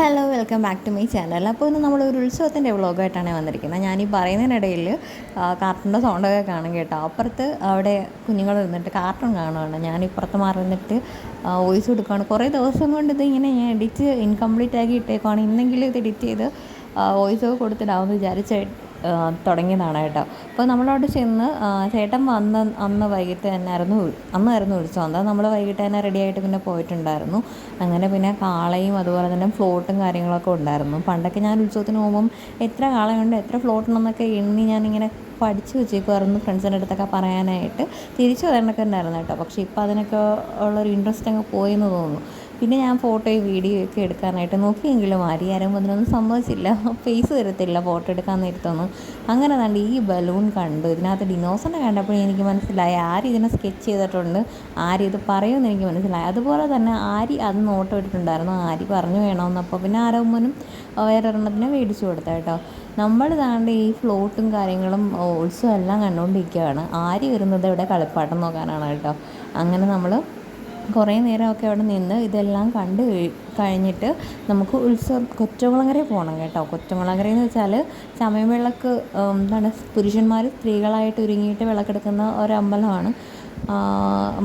Hello welcome back to my channel. അപ്പോൾ ഇന്ന് നമ്മൾ ഒരു ഉത്സവത്തിന്റെ വ്ളോഗായിട്ടാണ് വന്നിരിക്കുന്നത്. ഞാൻ ഈ പറയുന്നതിനിടയിൽ കാർട്ടൂണിന്റെ സൗണ്ടൊക്കെ കാണും കേട്ടോ. അപ്പുറത്ത് അവിടെ കുഞ്ഞുങ്ങൾ നിന്നിട്ട് കാർട്ടൂൺ കാണുകയാണ് ഞാൻ ഇപ്പുറത്ത് മാറി വോയിസ് കൊടുക്കുകയാണ് കുറേ ദിവസം കൊണ്ട് ഇത് ഇങ്ങനെ ഞാൻ എഡിറ്റ് ഇൻകംപ്ലീറ്റ് ആക്കി ഇട്ടേക്കുവാണ്. ഇന്നെങ്കിലും ഇത് എഡിറ്റ് ചെയ്ത് വോയിസ് ഒക്കെ കൊടുത്തിടാമെന്ന് വിചാരിച്ച് തുടങ്ങിയതാണ് കേട്ടോ. അപ്പോൾ നമ്മളവിടെ ചെന്ന് ചേട്ടൻ വന്ന് അന്ന് വൈകിട്ട് തന്നെ ആയിരുന്നു അന്നായിരുന്നു ഉത്സവം. നമ്മൾ വൈകിട്ട് തന്നെ റെഡി ആയിട്ട് പിന്നെ പോയിട്ടുണ്ടായിരുന്നു. അങ്ങനെ പിന്നെ കാളയും അതുപോലെ തന്നെ ഫ്ലോട്ടും കാര്യങ്ങളൊക്കെ ഉണ്ടായിരുന്നു. പണ്ടൊക്കെ ഞാൻ ഉത്സവത്തിന് പോകുമ്പം എത്ര കാളയുണ്ട് എത്ര ഫ്ലോട്ടുണ്ടെന്നൊക്കെ എണ്ണി ഞാനിങ്ങനെ പഠിച്ച് വെച്ചേക്കുമായിരുന്നു ഫ്രണ്ട്സിന്റെ അടുത്തൊക്കെ പറയാനായിട്ട്. തിരിച്ചു വരണമൊക്കെ ഉണ്ടായിരുന്നു കേട്ടോ. പക്ഷേ ഇപ്പോൾ അതിനൊക്കെ ഉള്ളൊരു ഇൻട്രസ്റ്റ് അങ്ങ് പോയെന്ന് തോന്നുന്നു. പിന്നെ ഞാൻ ഫോട്ടോയും വീഡിയോ ഒക്കെ എടുക്കാനായിട്ട് നോക്കിയെങ്കിലും ആരി ആരും അതിനൊന്നും സമ്മതിച്ചില്ല. ഫേസ് വരത്തില്ല ഫോട്ടോ എടുക്കാൻ നേരത്തൊന്നും. അങ്ങനെ കണ്ട് ഈ ബലൂൺ കണ്ടു. ഇതിനകത്ത് ഡിനോസറിനെ കണ്ടപ്പോൾ എനിക്ക് മനസ്സിലായി. ആര് ഇതിനെ സ്കെച്ച് ചെയ്തിട്ടുണ്ട്? ആര് ഇത് പറയുമെന്ന് എനിക്ക് മനസ്സിലായി. അതുപോലെ തന്നെ ആരി അത് നോട്ട് ഇട്ടിട്ടുണ്ടായിരുന്നു? ആരി പറഞ്ഞു വേണമെന്നപ്പോൾ പിന്നെ ആരോമനും വേറൊരെണ്ണത്തിനെ മേടിച്ചു കൊടുത്ത കേട്ടോ. നമ്മൾ താണ്ട് ഈ ഫ്ലോട്ടും കാര്യങ്ങളും ഉത്സവം എല്ലാം കണ്ടുകൊണ്ടിരിക്കുകയാണ് ആരി വരുന്നത് ഇവിടെ കളിപ്പാട്ടം നോക്കാനാണ് കേട്ടോ. അങ്ങനെ നമ്മൾ കുറേ നേരമൊക്കെ അവിടെ നിന്ന് ഇതെല്ലാം കണ്ട് കഴിഞ്ഞിട്ട് നമുക്ക് ഉത്സവം കൊറ്റകുളങ്ങര പോകണം കേട്ടോ. കൊറ്റകുളങ്ങര എന്ന് വെച്ചാൽ ചമയം വിളക്ക് എന്താണ് പുരുഷന്മാർ സ്ത്രീകളായിട്ട് ഒരുങ്ങിയിട്ട് വിളക്കെടുക്കുന്ന ഒരമ്പലമാണ്.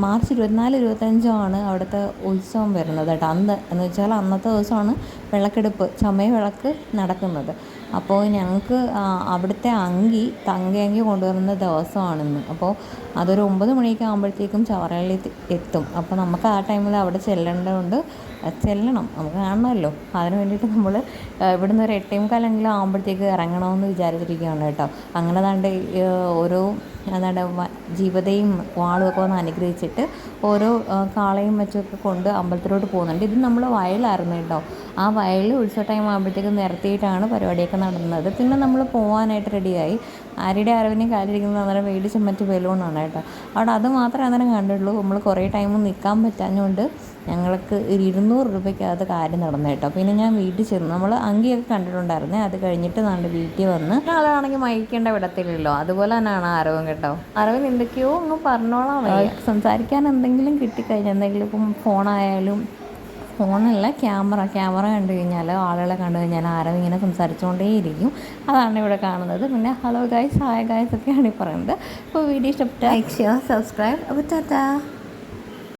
മാർച്ച് ഇരുപത്തിനാല് ഇരുപത്തഞ്ചോ ആണ് അവിടുത്തെ ഉത്സവം വരുന്നത് കേട്ടോ. അന്ന് എന്ന് വെച്ചാൽ അന്നത്തെ ദിവസമാണ് വിളക്കെടുപ്പ് ചമയ വിളക്ക് നടക്കുന്നത്. അപ്പോൾ ഞങ്ങൾക്ക് അവിടുത്തെ അങ്കി തങ്കയങ്കി കൊണ്ടുവരുന്ന ദിവസമാണിന്ന്. അപ്പോൾ അതൊരു ഒമ്പത് മണിയൊക്കെ ആകുമ്പോഴത്തേക്കും ചവറയിൽ എത്തും. അപ്പോൾ നമുക്ക് ആ ടൈമിൽ അവിടെ ചെല്ലേണ്ടതുകൊണ്ട് ചെല്ലണം. നമുക്ക് കാണണമല്ലോ. അതിന് വേണ്ടിയിട്ട് നമ്മൾ ഇവിടുന്ന് ഒരു എട്ടേമുക്കാലെങ്കിലും ആകുമ്പോഴത്തേക്ക് ഇറങ്ങണമെന്ന് വിചാരിച്ചിരിക്കുകയാണ് കേട്ടോ. അങ്ങനെ താണ്ട് ഓരോ എന്താണ് ജീവതയും വാളും ഒക്കെ വന്ന് അനുഗ്രഹിച്ചിട്ട് ഓരോ കാളയും വെച്ചൊക്കെ കൊണ്ട് അമ്പലത്തിലോട്ട് പോകുന്നുണ്ട്. ഇത് നമ്മൾ വയലായിരുന്നു കേട്ടോ. ആ വയൽ ഉത്സവ ടൈം ആകുമ്പോഴത്തേക്ക് നിരത്തിയിട്ടാണ് പരിപാടിയൊക്കെ നടന്നത്. പിന്നെ നമ്മൾ പോകാനായിട്ട് റെഡിയായി. ആരുടെ അരവിനെയും കാലിരിക്കുന്നത് അന്നേരം മേടിച്ച് മറ്റ് ബലൂണാണ് കേട്ടോ. അവിടെ അത് മാത്രമേ അന്നേരം കണ്ടുള്ളൂ. നമ്മൾ കുറേ ടൈം നിൽക്കാൻ പറ്റാഞ്ഞുകൊണ്ട് ഞങ്ങൾക്ക് ഒരു ഇരുന്നൂറ് രൂപയ്ക്കകത്ത് കാര്യം നടന്നു കേട്ടോ. പിന്നെ ഞാൻ വീട്ടിൽ ചെന്നു. നമ്മൾ അങ്കിയൊക്കെ കണ്ടിട്ടുണ്ടായിരുന്നേ. അത് കഴിഞ്ഞിട്ട് നാണ്ട് വീട്ടിൽ വന്ന് ആളാണെങ്കിൽ മയക്കേണ്ട വിടത്തില്ലല്ലോ. അതുപോലെ തന്നെയാണ് അറിവും കേട്ടോ. അറിവ് എന്തൊക്കെയോ ഒന്ന് പറഞ്ഞോളാം സംസാരിക്കാൻ എന്തെങ്കിലും കിട്ടിക്കഴിഞ്ഞാൽ എന്തെങ്കിലും ഇപ്പം ഫോണായാലും ഫോണല്ല ക്യാമറ ക്യാമറ കണ്ടു കഴിഞ്ഞാൽ ആളുകളെ കണ്ടു കഴിഞ്ഞാൽ ആരും ഇങ്ങനെ സംസാരിച്ചുകൊണ്ടേയിരിക്കും. അതാണ് ഇവിടെ കാണുന്നത്. പിന്നെ ഹലോ ഗായ്സ് ഹായ് ഗായ്സ് ഒക്കെയാണ് ഈ പറയുന്നത്. അപ്പോൾ വീഡിയോ ഇഷ്ടപ്പെട്ട ലൈക്ക് ഷെയർ സബ്സ്ക്രൈബ് അപ്പോൾ ടാറ്റാ.